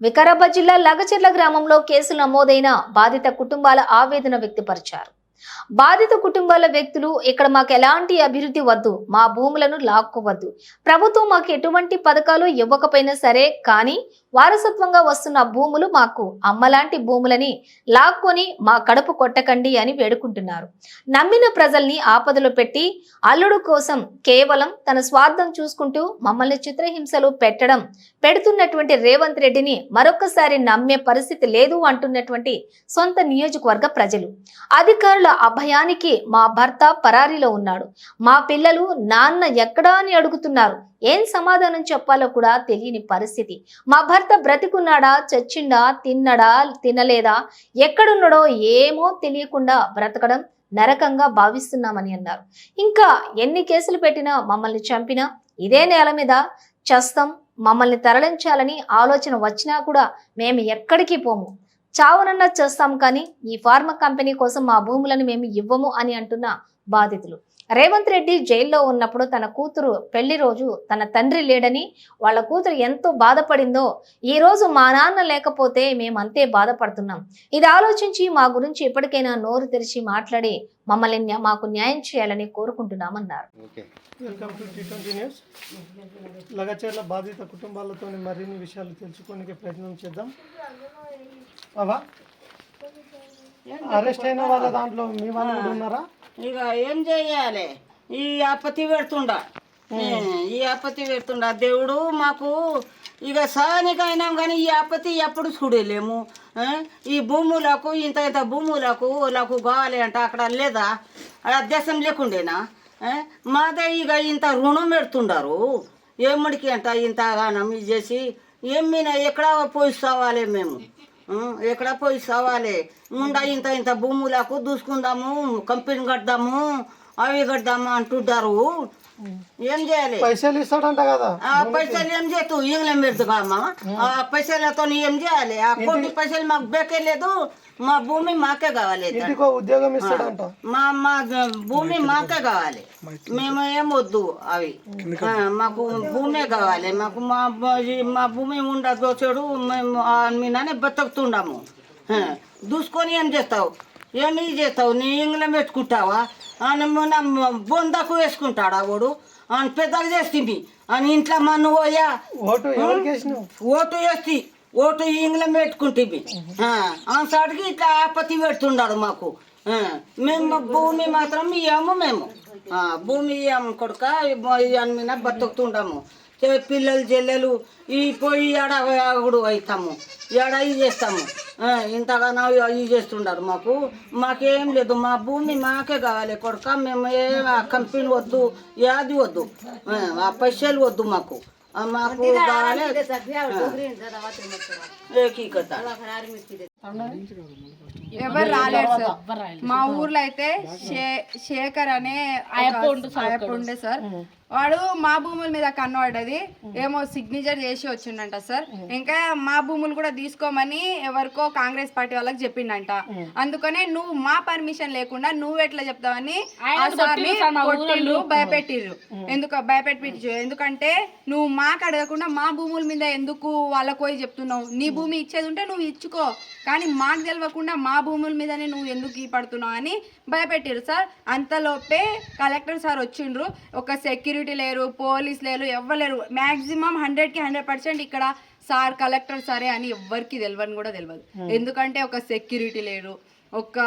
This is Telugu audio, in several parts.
వికారాబాద్ జిల్లా లగచెర్ల గ్రామంలో కేసులు నమోదైన బాధిత కుటుంబాల ఆవేదన వ్యక్తపరిచారు. బాధిత కుటుంబాల వ్యక్తులు ఇక్కడ మాకు ఎలాంటి అభివృద్ధి వద్దు మా భూములను లాక్కోవద్దు. ప్రభుత్వం మాకు ఎటువంటి పథకాలు ఇవ్వకపోయినా సరే కానీ వారసత్వంగా వస్తున్న భూములు మాకు అమ్మలాంటి భూములని లాక్కొని మా కడుపు కొట్టకండి అని వేడుకుంటున్నారు. నమ్మిన ప్రజల్ని ఆపదలో పెట్టి అల్లుడు కోసం కేవలం తన స్వార్థం చూసుకుంటూ మమ్మల్ని చిత్రహింసలు పెట్టడం పెడుతున్నటువంటి రేవంత్ రెడ్డిని మరొకసారి నమ్మే పరిస్థితి లేదు అంటున్నటువంటి సొంత నియోజకవర్గ ప్రజలు. అధికారుల అభయానికి మా భర్త పరారీలో ఉన్నాడు. మా పిల్లలు నాన్న ఎక్కడా అని అడుగుతున్నారు. ఏం సమాధానం చెప్పాలో కూడా తెలియని పరిస్థితి. మా భర్త బ్రతికున్నాడా? చచ్చిండా? తిన్నడా? తినలేదా? ఎక్కడున్నాడో ఏమో తెలియకుండా బ్రతకడం నరకంగా భావిస్తున్నామని అన్నారు. ఇంకా ఎన్ని కేసులు పెట్టినా మమ్మల్ని చంపినా ఇదే నేల మీద చస్తాం మమ్మల్ని తరలించాలని ఆలోచన వచ్చినా కూడా మేము ఎక్కడికి పోము. చావునన్నా చేస్తాం కానీ ఈ ఫార్మా కంపెనీ కోసం మా భూములను మేము ఇవ్వము అని అంటున్న బాధితులు. రేవంత్ రెడ్డి జైల్లో ఉన్నప్పుడు తన కూతురు పెళ్ళి రోజు తన తండ్రి లేడని వాళ్ళ కూతురు ఎంతో బాధపడిందో ఈ రోజు మా నాన్న లేకపోతే మేము అంతే బాధపడుతున్నాం. ఇది ఆలోచించి మా గురించి ఎప్పటికైనా నోరు తెరిచి మాట్లాడి మమ్మల్ని మాకు న్యాయం చేయాలని కోరుకుంటున్నామన్నారు. Okay. Welcome to T twenty news. Lagacharla బాధిత కుటుంబాలతో మరిన్ని విషయాలు తెలుసుకోనికి ప్రయత్నం చేద్దాం. అవా అరెస్ట్ అయిన వాళ్ళ దాంట్లో మీ వాళ్ళు ఉన్నారా? ఇక ఏం చెయ్యాలి ఈ ఆపత్తి పెడుతుండ. ఈ ఆపత్తి పెడుతుండ. దేవుడు మాకు ఇక సహానికైనాం కానీ ఈ ఆపత్తి ఎప్పుడు చూడలేము? ఈ భూములకు ఇంత ఇంత భూములకు వాళ్ళకు కావాలి అంటే. అక్కడ లేదా? ఆ దేశం లేకుండేనా? మాదే ఇక ఇంత రుణం పెడుతుండారు. ఏమడికి అంట ఇంత గానం ఇది చేసి ఏం మీద ఎక్కడ పోయి సావాలి మేము? ఎక్కడ పోయి సావాలి? ఉండా ఇంత ఇంత భూములకు దూసుకుందాము కంపెనీ కడదాము అవి కడదాము అంటుంటారు ఏం చేయాలి? పైసలు ఇస్తాడంట కదా. ఆ పైసలు ఏం చేతు ఇంగ్లం పెడుతుగా అమ్మ? ఆ. పైసలతో ఏం చేయాలి? ఆ కోటి పైసలు మాకు బేకే లేదు మా భూమి మాకే కావాలి ఇంటికో ఉద్యోగం ఇస్తాడంట. మా మా భూమి మాకే కావాలి. మేము ఏం వద్దు అవి. మాకు భూమే కావాలి. మాకు మా మా భూమి ఉండదు చెడు మేము ఆ మీదనే బతుకుతుండము. దూసుకొని ఏం చేస్తావు? ఏమి చేస్తావు? నీ ఇంగ్లం పెట్టుకుంటావా? మన బొందకు వేసుకుంటాడా వాడు? అని పెద్దగా చేస్తుంది అని ఇంట్లో మన పోయా. ఓటు ఓటు వేసి ఓటు ఇంగ్లం పెట్టుకుంటుంది. ఆసాడికి ఇట్లా ఆపత్తి పెడుతున్నాడు మాకు. మేము భూమి మాత్రం ఇయ్యాము మేము. ఆ, భూమి ఇయ్యాము కొడుక మీద బతుకుతుండము. పిల్లలు చెల్లెలు ఈ పోయి ఏడగుడు అవుతాము. ఏడ ఇది చేస్తాము. ఆ, ఇంతగానో ఇది చేస్తుండారు మాకు. మాకేం లేదు మా భూమి మాకే కావాలి కొడుక మేము ఏ ఆ కంపెనీ వద్దు యాది వద్దు. ఆ, పైసలు వద్దు మాకు. మాకు కావాలి. ఏకీకత. ఎవరు రాలేరు సార్? మా ఊర్లో అయితే శేఖర్ అనే అయ్యప్ప ఉండే సార్ వాడు మా భూముల మీద కన్నబడ్డది ఏమో సిగ్నేచర్ చేసి వచ్చిండంట సార్. ఇంకా మా భూములు కూడా తీసుకోమని ఎవరికో కాంగ్రెస్ పార్టీ వాళ్ళకి చెప్పిండంట. అందుకనే నువ్వు మా పర్మిషన్ లేకుండా నువ్వు ఎట్లా చెప్తావని ఆ సార్ని కొట్టిండ్రు భయపెట్టిర్రు. ఎందుకు భయపెట్టించు ఎందుకంటే నువ్వు మాకు అడగకుండా మా భూముల మీద ఎందుకు వాళ్ళకు పోయి చెప్తున్నావు? నీ భూమి ఇచ్చేది ఉంటే నువ్వు ఇచ్చుకో. కానీ మాకు తెలియకుండా మా భూముల మీదనే నువ్వు ఎందుకు ఈ పడుతున్నావు అని భయపెట్టిరు సార్. అంతలోపే కలెక్టర్ సార్ వచ్చిండ్రు. ఒక సెక్యూరిటీ లేరు పోలీస్ లేరు ఎవ్వలేరు. మ్యాక్సిమం హండ్రెడ్కి హండ్రెడ్ పర్సెంట్ ఇక్కడ సార్ కలెక్టర్ సరే అని ఎవ్వరికి తెలియని కూడా తెలియదు ఎందుకంటే ఒక సెక్యూరిటీ లేరు ఒక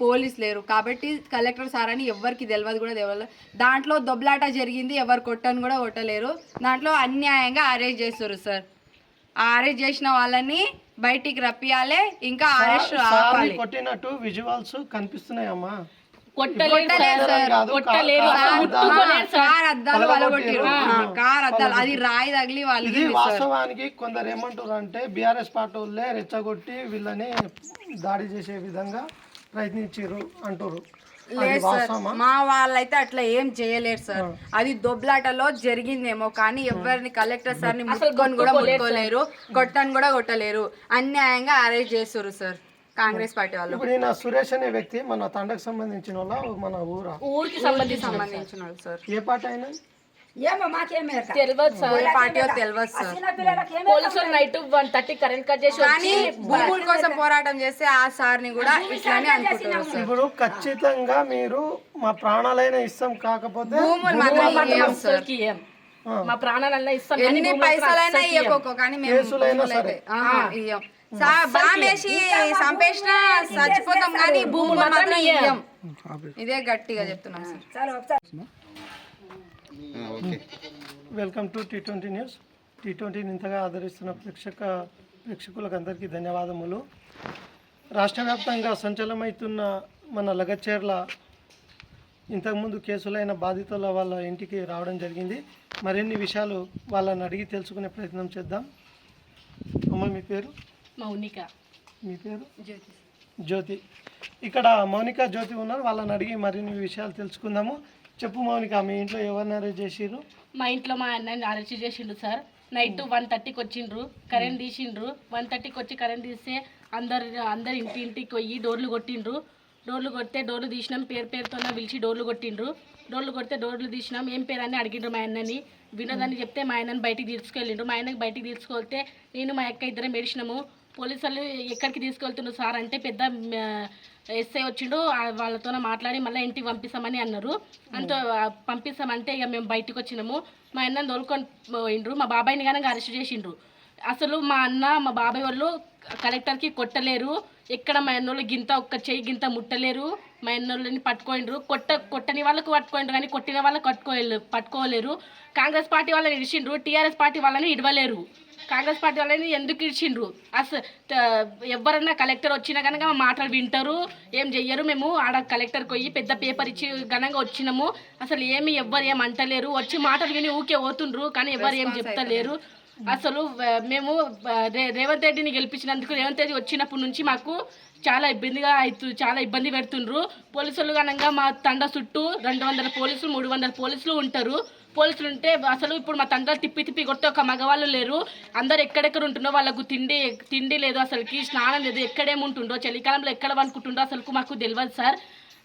పోలీస్ లేరు. కాబట్టి కలెక్టర్ సార్ అని ఎవరికి తెలియదు కూడా తెలియదు దాంట్లో దొబ్బలాట జరిగింది ఎవరు కొట్టని కూడా కొట్టలేరు. దాంట్లో అన్యాయంగా అరెస్ట్ చేస్తారు సార్. అరెస్ట్ చేసిన వాళ్ళని బయటికి రప్పియాలి ఇంకా అరెస్ట్ కొట్టినట్టు విజువల్స్ కనిపిస్తున్నాయమ్మా. వాస్తవానికి కొందరు ఏమంటారు అంటే బీఆర్ఎస్ పార్టీ వాళ్ళే రెచ్చగొట్టి వీళ్ళని దాడి చేసే విధంగా ప్రయత్నించారు అంటారు లేదు సార్. మా వాళ్ళైతే అట్లా ఏం చేయలేరు సార్. అది దొబ్లాటలో జరిగిందేమో కానీ ఎవరిని కలెక్టర్ సార్ని ముట్టుకొని కూడా ముట్టుకోలేరు కొట్టని కూడా కొట్టలేరు. అన్యాయంగా అరెస్ట్ చేస్తారు సార్. కాంగ్రెస్ పార్టీ వాళ్ళు. ఇప్పుడు ఈయన సురేష్ అనే వ్యక్తి మన తండకు సంబంధించిన వాళ్ళ మన ఊరా? ఊరికి సంబంధించిన వాళ్ళు సార్. ఏ పార్టీ అయినా? ఏమో. తెలియదు సార్. తెలియదు సార్. పోలీసులు night one thirty current cut చేసి కానీ వచ్చి భూముల కోసం పోరాటం చేస్తే ఆ సార్ని కూడా ఇట్లానే అనుకుంటున్నారు సార్. ఇప్పుడు ఖచ్చితంగా మీరు మా ప్రాణాలైనా ఇస్తాం కాకపోతే భూములు మాత్రం సార్. మా ప్రాణాలన్నా ఇస్తాం కానీ ఎన్ని పైసలైనా అస్సలుకి ఇయ్యం. ఇవ్వకోకో కానీ మేము కేసులైనా అయితే, ఆహా, ఇయ్యం. సా- బాంబేసి చంపేసినా చచ్చిపోతాం కానీ భూములు మాత్రం ఇయ్యం. ఇదే గట్టిగా చెప్తున్నాం సార్. ఒకసారి welcome to T twenty news. T ట్వంటీని ఇంతగా ఆదరిస్తున్న ప్రేక్షక ప్రేక్షకులకు అందరికీ ధన్యవాదములు. రాష్ట్ర వ్యాప్తంగా సంచలనమవుతున్న మన లగచేర్ల ఇంతకుముందు కేసులైన బాధితుల వాళ్ళ ఇంటికి రావడం జరిగింది. మరిన్ని విషయాలు వాళ్ళని అడిగి తెలుసుకునే ప్రయత్నం చేద్దాం. అమ్మ మీ పేరు? మౌనిక. మీ పేరు? జ్యోతి. ఇక్కడ మౌనిక జ్యోతి ఉన్నారు. వాళ్ళని అడిగి మరిన్ని విషయాలు తెలుసుకుందాము. చెప్పు మౌనిక మీ ఇంట్లో ఎవరిని అరెస్ట్ చేసిర్రు? మా ఇంట్లో మా అన్నని అరెస్ట్ చేసిండు సార్. నైట్ వన్ థర్టీకి వచ్చిండ్రు. కరెంట్ తీసిండ్రు. వన్ థర్టీకి వచ్చి కరెంట్ తీస్తే అందరు అందరు ఇంటి ఇంటికి పోయి డోర్లు కొట్టిండ్రు. డోర్లు కొడితే డోర్లు తీసినాం పేరు పేరుతోనే పిలిచి డోర్లు కొట్టిండ్రు. డోర్లు కొడితే డోర్లు తీసినాం ఏం పేరు అని అడిగిండ్రు మా అన్నని. వినోదని చెప్తే మా ఆయనని బయటికి తీసుకెళ్ళిండ్రు. మా ఆయనకి బయటికి తీసుకెళ్తే నేను మా అక్క ఇద్దరం ఏడిచినాము. పోలీసు వాళ్ళు ఎక్కడికి తీసుకెళ్తున్నారు సార్ అంటే పెద్ద ఎస్ఐ వచ్చిండు వాళ్ళతో మాట్లాడి మళ్ళీ ఇంటికి పంపిస్తామని అన్నారు. అంత పంపిస్తామంటే ఇక మేము బయటకు వచ్చినాము. మా అన్నని తోలుకొని పోయిండ్రు. మా బాబాయ్ని కానీ అరెస్ట్ చేసిండ్రు. అసలు మా అన్న మా బాబాయ్ వాళ్ళు కలెక్టర్కి కొట్టలేరు. ఎక్కడ మా అన్నోళ్ళు గింత ఒక్క చెయ్యి గింత ముట్టలేరు. మా అన్నోళ్ళని పట్టుకోండ్రు కొట్ట కొట్టని వాళ్ళకు పట్టుకోండ్రు కానీ కొట్టిన వాళ్ళకి పట్టుకోలేరు పట్టుకోలేరు. కాంగ్రెస్ పార్టీ వాళ్ళని ఇడిచిండ్రు టీఆర్ఎస్ పార్టీ వాళ్ళని ఇడవలేరు. కాంగ్రెస్ పార్టీ వాళ్ళని ఎందుకు ఇడిచిండ్రు? అసలు ఎవరన్నా కలెక్టర్ వచ్చినా కనుక మా మాటలు వింటారు. ఏం చెయ్యరు మేము? ఆడ కలెక్టర్కి పోయి పెద్ద పేపర్ ఇచ్చి ఘనంగా వచ్చినాము. అసలు ఏమి ఎవ్వరు ఏం అంటలేరు. వచ్చి మాటలు విని ఊకే పోతుండ్రు కానీ ఎవరు ఏం చెప్తలేరు. Hmm. అసలు మేము రే- రేవంత్ రెడ్డిని గెలిపించినందుకు రేవంత్ రెడ్డి వచ్చినప్పటి నుంచి మాకు చాలా ఇబ్బందిగా అవుతు చాలా ఇబ్బంది పెడుతుండ్రు. పోలీసులు కనుక మా తండ చుట్టూ రెండు వందల పోలీసులు మూడు వందల పోలీసులు ఉంటారు. పోలీసులు ఉంటే అసలు ఇప్పుడు మా తండ్రి తిప్పి తిప్పి కొట్టే ఒక మగవాళ్ళు లేరు. అందరు ఎక్కడెక్కడ ఉంటుండో వాళ్ళకు తిండి తిండి లేదు అసలుకి స్నానం లేదు ఎక్కడేముంటుండో చలికాలంలో ఎక్కడ అనుకుంటుండో అసలు మాకు తెలియదు సార్.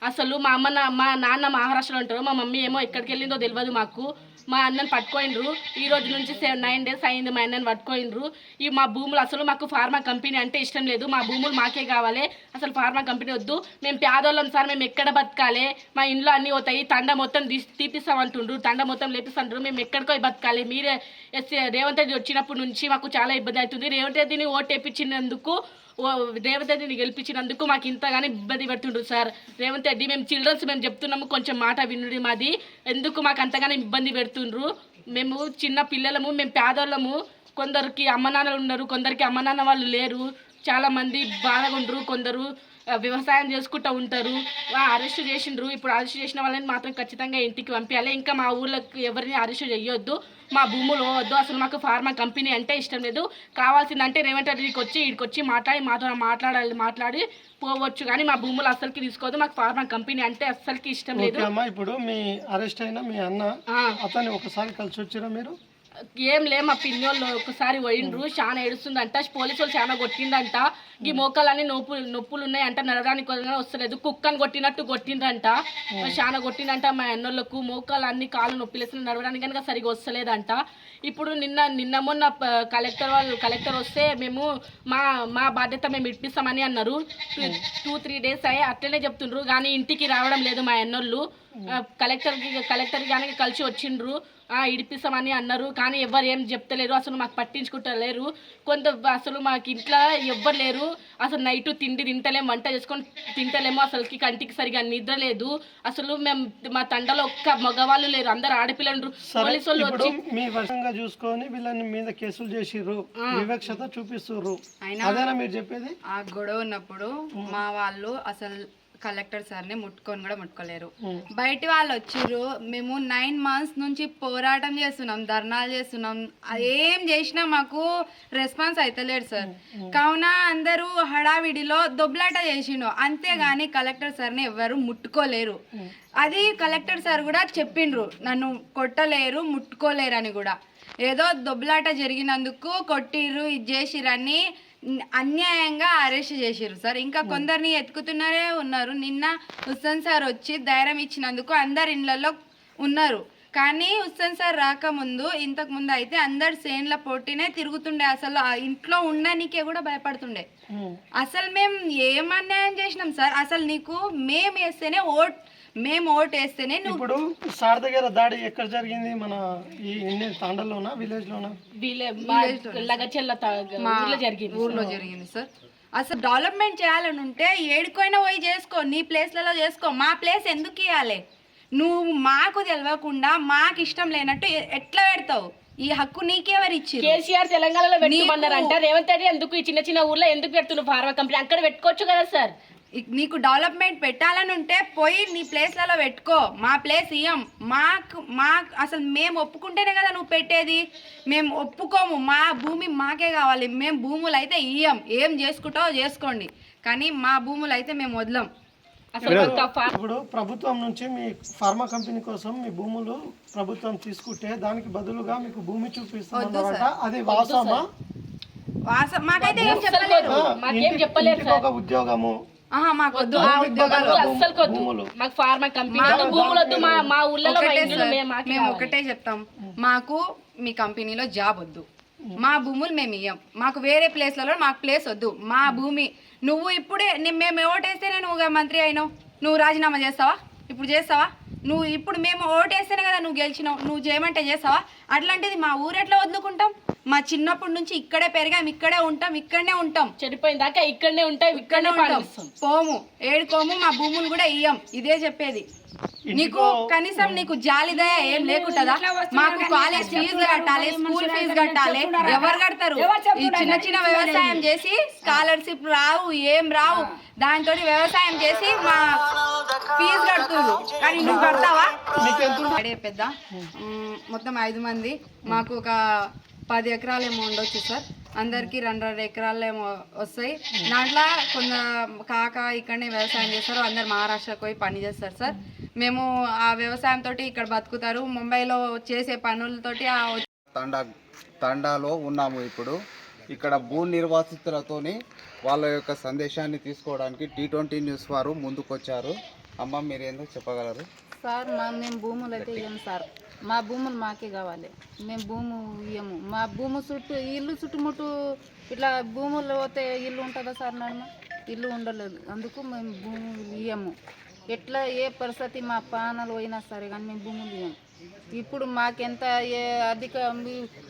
అసలు మా అమ్మ మా నాన్న మహారాష్ట్రలో ఉంటారు. మా మమ్మీ ఏమో ఎక్కడికి వెళ్ళిందో తెలియదు మాకు. మా అన్నని పట్టుకోయినరు ఈ రోజు నుంచి సెవెన్ నైన్ డేస్ అయింది మా అన్నను పట్టుకోయినరు ఈ మా భూములు అసలు మాకు ఫార్మా కంపెనీ అంటే ఇష్టం లేదు. మా భూములు మాకే కావాలి. అసలు ఫార్మా కంపెనీ వద్దు. మేము పేదోళ్ళం సార్. మేము ఎక్కడ బతకాలి? మా ఇంట్లో అన్నీ పోతాయి. తండ మొత్తం తీసి తీపిస్తామంటుండ్రు. తండ మొత్తం లేపిస్తుండ్రు. మేము ఎక్కడికో బతకాలి. మీరే రేవంత్ రెడ్డి వచ్చినప్పటి నుంచి మాకు చాలా ఇబ్బంది అవుతుంది. రేవంత్ రెడ్డిని ఓటు వేపించినందుకు రేవంత్ రెడ్డిని గెలిపించినందుకు మాకు ఇంతగానే ఇబ్బంది పెడుతుండ్రు సార్. రేవంత్ రెడ్డి మేము చిల్డ్రన్స్ మేము చెప్తున్నాము కొంచెం మాట వినుడి మాది. ఎందుకు మాకు అంతగానే ఇబ్బంది పెడుతుండ్రు? మేము చిన్న పిల్లలము మేము పేదోళ్ళము. కొందరికి అమ్మ నాన్నలు ఉన్నారు కొందరికి అమ్మ నాన్న వాళ్ళు లేరు. చాలామంది బాధగా ఉండరు కొందరు వ్యవసాయం చేసుకుంటూ ఉంటారు. అరెస్ట్ చేసిండ్రు. ఇప్పుడు అరెస్ట్ చేసిన వాళ్ళని మాత్రం ఖచ్చితంగా ఇంటికి పంపించాలి ఇంకా మా ఊళ్ళకి ఎవరిని అరెస్ట్ చేయొద్దు. మా భూములు వద్దు అసలు మాకు ఫార్మా కంపెనీ అంటే ఇష్టం లేదు. కావాల్సిందంటే రేవంత్ రెడ్డికి వచ్చి ఇక్కడికి వచ్చి మాట్లాడి మాతో మాట్లాడాలి మాట్లాడి పోవచ్చు. కానీ మా భూములు అస్సలకి తీసుకోవద్దు మాకు ఫార్మా కంపెనీ అంటే అస్సలకి ఇష్టం లేదు. ఇప్పుడు మీ అరెస్ట్ అయిన మీ అన్న. అతన్ని ఒకసారి కలిసి వచ్చిరా మీరు? ఏం లే మా పిన్నోళ్ళు ఒకసారి పోయిండ్రు చాలా ఏడుస్తుందంట పోలీసు వాళ్ళు చాలా కొట్టిందంట ఈ మోకాలన్నీ నొప్పులు నొప్పులు ఉన్నాయంట నడవడానికి కూడా వస్తలేదు కుక్కని కొట్టినట్టు కొట్టిండ్రంట చాలా కొట్టిందంట మా అన్నోళ్ళకు మోకాలు అన్ని కాళ్ళు నొప్పిలేసిన నడవడానికి కనుక సరిగా వస్తలేదంట. ఇప్పుడు నిన్న నిన్న మొన్న కలెక్టర్ వాళ్ళు కలెక్టర్ వస్తే మేము మా మా బాధ్యత మేము ఇప్పిస్తామని అన్నారు. టూ త్రీ డేస్ అయ్యి అట్లనే చెప్తుండ్రు కానీ ఇంటికి రావడం లేదు మా అన్నోళ్ళు. కలెక్టర్కి కలెక్టర్ కానీ కలిసి వచ్చిండ్రు. ఆ, ఇడిపిస్తామని అన్నారు. కానీ ఎవరు ఏం చెప్తలేరు. అసలు మాకు పట్టించుకుంటలేరు. కొంత అసలు మాకు ఇంట్లో ఎవ్వరు లేరు. అసలు నైట్ తిండి తింటలేం వంట చేసుకొని తింటలేము. అసలుకి కంటికి సరిగా నిద్ర లేదు. అసలు మేము మా తండలో ఒక్క మగవాళ్ళు లేరు. అందరు ఆడపిల్లలు పోలీసు వాళ్ళు వచ్చి మీ వర్షంగా చూసుకొని వీళ్ళని మీద కేసులు చేసిర్రు. వివక్షత చూపిస్తుర్రు. అయినా మీరు చెప్పేది? ఆ గొడవ ఉన్నప్పుడు మా వాళ్ళు అసలు కలెక్టర్ సార్ని ముట్టుకొని కూడా ముట్టుకోలేరు. బయట వాళ్ళు వచ్చిర్రు మేము నైన్ మంత్స్ నుంచి పోరాటం చేస్తున్నాం ధర్నాలు చేస్తున్నాం. అది ఏం చేసినా మాకు రెస్పాన్స్ అవుతలేడు సార్. కావున అందరూ హడావిడిలో దొబ్బలాట చేసిండు. అంతేగాని కలెక్టర్ సార్ని ఎవరు ముట్టుకోలేరు. అది కలెక్టర్ సార్ కూడా చెప్పిండ్రు నన్ను కొట్టలేరు ముట్టుకోలేరు అని కూడా. ఏదో దొబ్బలాట జరిగినందుకు కొట్టిర్రు ఇది చేసిరని అన్యాయంగా అరెస్ట్ చేసిర్రు సార్. ఇంకా కొందరిని ఎత్తుకుతున్నారే ఉన్నారు. నిన్న హుస్సేన్ సార్ వచ్చి ధైర్యం ఇచ్చినందుకు అందరి ఇళ్ళల్లో ఉన్నారు. కానీ హుస్సేన్ సార్ రాకముందు ఇంతకు ముందు అయితే అందరు సేన్ల పోటీనే తిరుగుతుండే. అసలు ఆ ఇంట్లో ఉండనికే కూడా భయపడుతుండే. ఉమ్. అసలు మేము ఏం అన్యాయం చేసినాం సార్? అసలు నీకు మేము వేస్తేనే ఓట్ మేము ఓట్ వేస్తేనే నువ్వు ఇప్పుడు సార్ దగ్గర దాడి ఎక్కడ జరిగింది? మన ఈ ఇండియన్ తాండల్లోనా విలేజ్ లోనా? లగచెల్ల ఊర్లో జరిగింది ఊర్లో జరిగింది సార్. అసలు డెవలప్మెంట్ చేయాలని ఉంటే ఏడుకోయినా పోయి చేసుకో నీ ప్లేస్లలో చేసుకో. మా ప్లేస్ ఎందుకు ఇవ్వాలి నువ్వు మాకు తెలియకుండా మాకు ఇష్టం లేనట్టు ఎట్లా పెడతావు? ఈ హక్కు నీకెవరు ఇచ్చి కేసీఆర్ తెలంగాణలో పెట్టుమన్నారు అంటే రేవంత్ రెడ్డి ఎందుకు ఈ చిన్న చిన్న ఊర్లో ఎందుకు పెడుతున్నావు ఫార్మా కంపెనీ? అక్కడ పెట్టుకోవచ్చు కదా సార్. నీకు డెవలప్మెంట్ పెట్టాలని ఉంటే పోయి నీ ప్లేస్లలో పెట్టుకో. మా ప్లేస్ ఇయ్యం. మాకు మా అసలు మేము ఒప్పుకుంటేనే కదా నువ్వు పెట్టేది. మేము ఒప్పుకోము. మా భూమి మాకే కావాలి. మేము భూములు అయితే ఇయ్యం. ఏం చేసుకుంటావో చేసుకోండి. కానీ మా భూములు అయితే మేము వదలం ఇప్పుడు ప్రభుత్వం నుంచి మీ ఫార్మా కంపెనీ కోసం మీ భూములు ప్రభుత్వం తీసుకుంటే దానికి బదులుగా మీకు భూమి చూపిస్తున్నారట అది వాసమా వాస మాకైతే ఏం చెప్పలేదు. ఉద్యోగము. ఆహా మాకు వద్దు. ఆ ఉద్యోగాలు అస్సలు కొద్దు మాకు ఫార్మా కంపెనీ వద్దు, భూములు వద్దు. మా మా ఊళ్ళలో మా ఒకటే సార్, మేము. ఒకటే చెప్తాం. మాకు మీ కంపెనీలో జాబ్ వద్దు. మా భూములు మేము ఇయ్యం. మాకు వేరే ప్లేస్లలో మాకు ప్లేస్ వద్దు. మా భూమి. నువ్వు ఇప్పుడే ని- మేము ఓటేస్తేనే నువ్వు మంత్రి అయినావు. నువ్వు రాజీనామా చేస్తావా? ఇప్పుడు చేస్తావా? నువ్వు ఇప్పుడు మేము ఓటేస్తేనే కదా నువ్వు గెలిచినావు. నువ్వు చేయమంటే చేస్తావా? అట్లాంటిది మా ఊరు ఎట్లా వదులుకుంటాం? మా చిన్నప్పటి నుంచి ఇక్కడే పెరిగాం ఇక్కడే ఉంటాం ఇక్కడనే ఉంటాం. చెడిపోయిన దాకా ఇక్కడనే ఉంటాయి ఇక్కడనే ఉంటాం. పోము ఏడుకోము మా భూములు కూడా ఇయ్యం. ఇదే చెప్పేది. నీకు కనీసం నీకు జాలిదయ ఏం లేకుంటదా? మాకు కాలేజ్ ఫీజు కట్టాలి స్కూల్ ఫీజు కట్టాలి. ఎవరు కడతారు? ఈ చిన్న చిన్న వ్యవసాయం చేసి స్కాలర్షిప్ రావు ఏం రావు దాంతో వ్యవసాయం చేసి మా ఫీజు కడుతున్నారు కానీ నువ్వు కడతావా? అడే పెద్ద. మొత్తం ఐదు మంది. మాకు ఒక పది ఎకరాలు ఏమో ఉండొచ్చు సార్. అందరికి రెండు రెండు ఎకరాలు ఏమో వస్తాయి. దాంట్లో కొంత కాక ఇక్కడనే వ్యవసాయం చేస్తారు. అందరు మహారాష్ట్రకు పోయి పని చేస్తారు సార్. మేము ఆ వ్యవసాయం తోటి ఇక్కడ బతుకుతారు. ముంబైలో చేసే పనులతోటి ఆ తండా తండాలో ఉన్నాము ఇప్పుడు. ఇక్కడ భూ నిర్వాసితులతోని వాళ్ళ యొక్క సందేశాన్ని తీసుకోవడానికి టీ ట్వంటీ న్యూస్ వారు ముందుకొచ్చారు. అమ్మ మీరు ఏందో చెప్పగలరు? సార్ మా మేము భూములు అయితే ఇయ్యం సార్. మా భూములు మాకే కావాలి. మేము భూము ఇయ్యము. మా భూము చుట్టూ ఇల్లు చుట్టుముట్టు ఇట్లా భూములు పోతే ఇల్లు ఉంటుందా సార్ నన్ను? ఇల్లు ఉండలేదు. అందుకు మేము భూములు ఇయ్యము. ఎట్లా ఏ పరిస్థితి మా ప్రాణాలు పోయినా సరే కానీ మేము భూములు ఇవ్వం ఇప్పుడు మాకెంత ఏ అధిక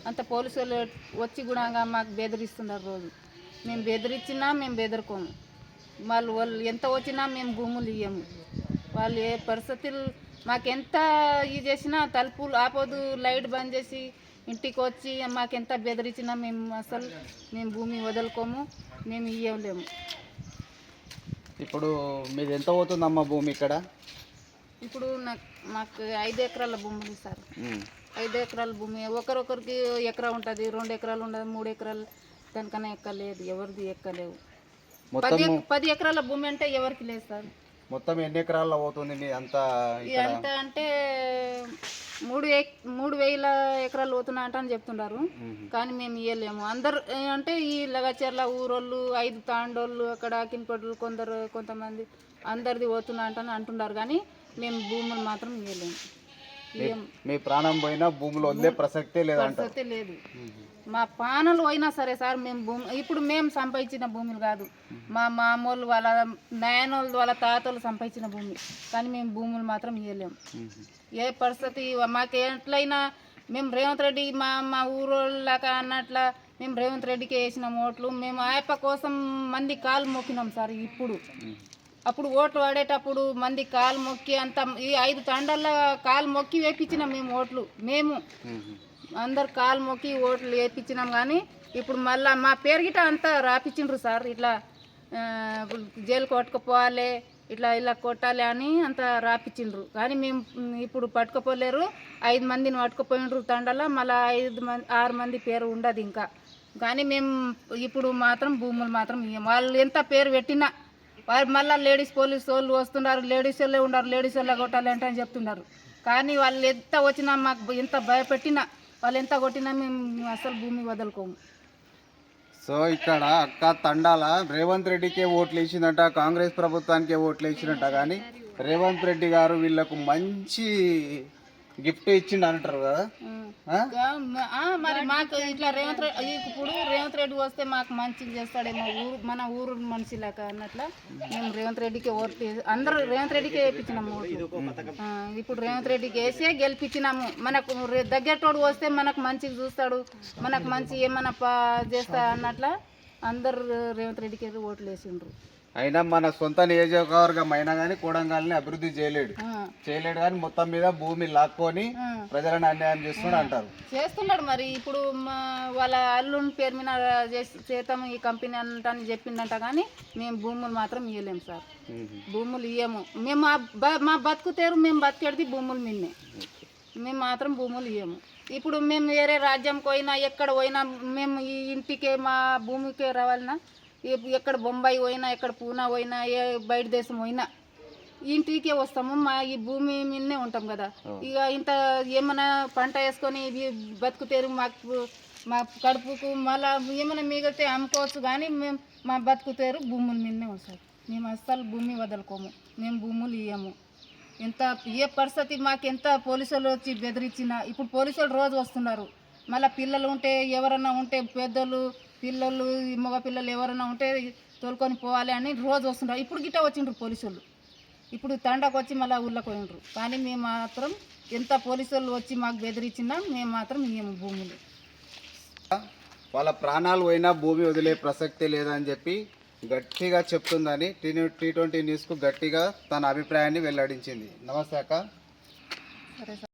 అంత పోలీసు వాళ్ళు వచ్చి కూడా మాకు బెదిరిస్తున్నారు రోజు. మేము బెదిరించినా మేము బెదరుకోము. వాళ్ళు వాళ్ళు ఎంత వచ్చినా మేము భూములు ఇవ్వము వాళ్ళు ఏ పరిస్థితులు మాకెంత ఇది చేసినా తలుపులు ఆపదు లైట్ బంద్ చేసి ఇంటికి వచ్చి మాకెంత బెదిరించినా మేము అసలు మేము భూమి వదులుకోము మేము ఇవ్వలేము ఇప్పుడు మీది ఎంత అవుతుందమ్మా భూమి ఇక్కడ? ఇప్పుడు నాకు మాకు ఐదు ఎకరాల భూములు సార్. ఉమ్. ఐదు ఎకరాల భూమి. ఒకరొకరికి ఎకరా ఉంటుంది రెండు ఎకరాలు ఉండదు మూడు ఎకరాలు దానికన్నా ఎక్కలేదు ఎవరిది ఎక్కలేవు. పది పది ఎకరాల భూమి అంటే ఎవరికి లేదు సార్. మొత్తం ఎన్ని ఎకరాల్లో అవుతుంది మీ అంతా ఎంత అంటే మూడు మూడు వేల ఎకరాలు పోతున్నా అంట అని చెప్తున్నారు కానీ మేము ఇవ్వలేము అందరు అంటే ఈ లగచర్ల ఊరోళ్ళు ఐదు తాండోళ్ళు అక్కడ కిన్పట్లు కొందరు కొంతమంది అందరిది పోతున్నా అంటని అంటున్నారు. కానీ మేము భూములు మాత్రం ఇవ్వలేము మీ ప్రాణం పోయినా భూములు వదిలే ప్రసక్తే లేదంట పరిస్థితి లేదు. మా పానలు అయినా సరే సార్ మేము భూమి ఇప్పుడు మేము సంపాదించిన భూములు కాదు. మా మామూలు వాళ్ళ నాయనోళ్ళు వాళ్ళ తాతలు సంపాదించిన భూమి కానీ మేము భూములు మాత్రం ఇవ్వలేము ఏ పరిస్థితి? మాకు ఎట్లయినా మేము రేవంత్ రెడ్డి మా మా ఊరోళ్ళక అన్నట్ల మేము రేవంత్ రెడ్డికి వేసిన ఓట్లు. మేము ఆయప్ప కోసం మంది కాలు మొక్కినాం సార్ ఇప్పుడు. అప్పుడు ఓట్లు వాడేటప్పుడు మంది కాలు మొక్కి అంత ఈ ఐదు తండల్లో కాలు మొక్కి వేపించినాం మేము ఓట్లు. మేము అందరు కాలు మొక్కి ఓట్లు వేపించినాం కానీ ఇప్పుడు మళ్ళా మా పేరు గిట్ట అంతా రాపించిండ్రు సార్. ఇట్లా జైలు కొట్టుకుపోవాలి ఇట్లా ఇలా కొట్టాలి అని అంత రాపించిండ్రు. కానీ మేము ఇప్పుడు పట్టుకుపోలేరు. ఐదు మందిని పట్టుకుపోయిండ్రు తండల. మళ్ళీ ఐదు మంది ఆరు మంది పేరు ఉండదు ఇంకా. కానీ మేము ఇప్పుడు మాత్రం భూములు మాత్రం వాళ్ళు ఎంత పేరు పెట్టినా మళ్ళీ లేడీస్ పోలీస్ వాళ్ళు వస్తున్నారు లేడీస్ వాళ్ళే ఉన్నారు లేడీస్ వాళ్ళే కొట్టాలి అంటే అని చెప్తున్నారు. కానీ వాళ్ళు ఎంత వచ్చినా మాకు ఎంత భయపెట్టినా వాళ్ళు ఎంత కొట్టినా మేము అసలు భూమి వదులుకోము. సో ఇక్కడ అక్క తండాల రేవంత్ రెడ్డికే ఓట్లు వేసిందంట కాంగ్రెస్ ప్రభుత్వానికే ఓట్లు వేసిందంట. కానీ రేవంత్ రెడ్డి గారు వీళ్ళకు మంచి గిఫ్ట్ ఇచ్చిండు అంటారు కదా. మరి మాకు ఇట్లా రేవంత్ రెడ్డి ఇప్పుడు రేవంత్ రెడ్డి వస్తే మాకు మంచిగా చేస్తాడేమో ఊరు మన ఊరు మనిషిలాగా అన్నట్ల. మేము రేవంత్ రెడ్డికి ఓట్ అందరూ రేవంత్ రెడ్డికే వేయించినాము ఇప్పుడు రేవంత్ రెడ్డికి వేసే గెలిపించినాము. మనకు దగ్గరటోడు వస్తే మనకు మంచిగా చూస్తాడు మనకు మంచి ఏమన్నా పా చేస్తా అన్నట్ల అందరు రేవంత్ రెడ్డికి ఓట్లు వేసిండ్రు. అయినా మన సొంత నియోజకవర్గం అయినా కానీ కూడంగాల్ని అభివృద్ధి చేయలేడు. చేయలేడు కానీ మొత్తం మీద భూమి లాక్కొని. ప్రజలను అన్యాయం చేస్తున్నాడు అంటారు. చేస్తున్నాడు మరి. ఇప్పుడు వాళ్ళ అల్లుని పేరు మీద చేసి- చేద్దాము ఈ కంపెనీ అంటని చెప్పిందంట కానీ మేము భూములు మాత్రం ఇవ్వలేము సార్. భూములు ఇవ్వము మేము మా బ- మా బతుకు తేరు మేము బతికేది భూములు మిన్నే. మేము మాత్రం భూములు ఇవ్వము ఇప్పుడు మేము వేరే రాజ్యంకి పోయినా ఎక్కడ పోయినా మేము ఈ ఇంటికే మా భూమికే రావాలన్నా ఎక్కడ బొంబాయి పోయినా ఎక్కడ పూనా పోయినా ఏ బయట దేశం పోయినా ఇంటికే వస్తాము. మా ఈ భూమి మీదనే ఉంటాం కదా. ఇక ఇంత ఏమైనా పంట వేసుకొని బతుకుతేరు మాకు మా కడుపుకు మళ్ళా ఏమైనా మిగిలితే అమ్ముకోవచ్చు కానీ మేము మా బతుకుతేరు భూముల మీదనే వస్తాం మేము అస్సలు భూమి వదులుకోము. మేము భూములు ఇయ్యము. ఎంత ఏ పరిస్థితి మాకు ఎంత పోలీసులు వచ్చి బెదిరించినా ఇప్పుడు పోలీసులు రోజు వస్తున్నారు. మళ్ళీ పిల్లలు ఉంటే ఎవరన్నా ఉంటే పెద్దోళ్ళు పిల్లలు మగ పిల్లలు ఎవరన్నా ఉంటే తోలుకొని పోవాలి అని రోజు వస్తున్నారు ఇప్పుడు గిట్ట వచ్చిండ్రు పోలీసులు. ఇప్పుడు తండకు వచ్చి మళ్ళీ ఊళ్ళో పోయిండ్రు. కానీ మేము మాత్రం ఎంత పోలీసులు వచ్చి మాకు బెదిరించినా మేము మాత్రం ఇయ్యము భూములు. వాళ్ళ ప్రాణాలు పోయినా భూమి వదిలే ప్రసక్తే లేదని చెప్పి గట్టిగా చెప్తుందని టీ టీ ట్వంటీ న్యూస్కు గట్టిగా తన అభిప్రాయాన్ని వెల్లడించింది. నమస్తే అక్క.